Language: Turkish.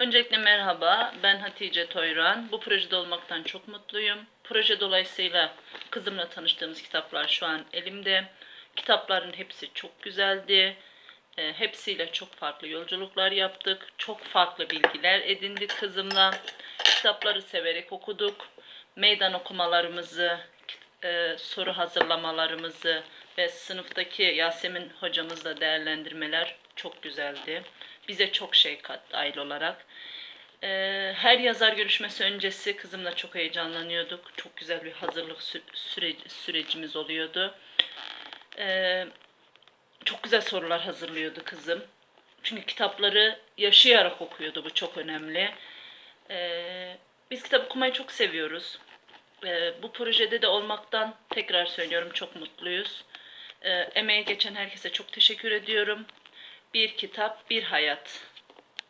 Öncelikle merhaba, ben Hatice Toyran. Bu projede olmaktan çok mutluyum. Proje dolayısıyla kızımla tanıştığımız kitaplar şu an elimde. Kitapların hepsi çok güzeldi. E, hepsiyle çok farklı yolculuklar yaptık. Çok farklı bilgiler edindik kızımla. Kitapları severek okuduk. Meydan okumalarımızı, e, soru hazırlamalarımızı ve sınıftaki Yasemin hocamızla değerlendirmeler çok güzeldi. Bize çok şey kattı aile olarak. E, her yazar görüşmesi öncesi kızımla çok heyecanlanıyorduk. Çok güzel bir hazırlık sü- süreci, sürecimiz oluyordu. E, çok güzel sorular hazırlıyordu kızım. Çünkü kitapları yaşayarak okuyordu. Bu çok önemli. E, biz kitap okumayı çok seviyoruz. Ee, bu projede de olmaktan tekrar söylüyorum çok mutluyuz. Ee, emeğe geçen herkese çok teşekkür ediyorum. Bir kitap, bir hayat.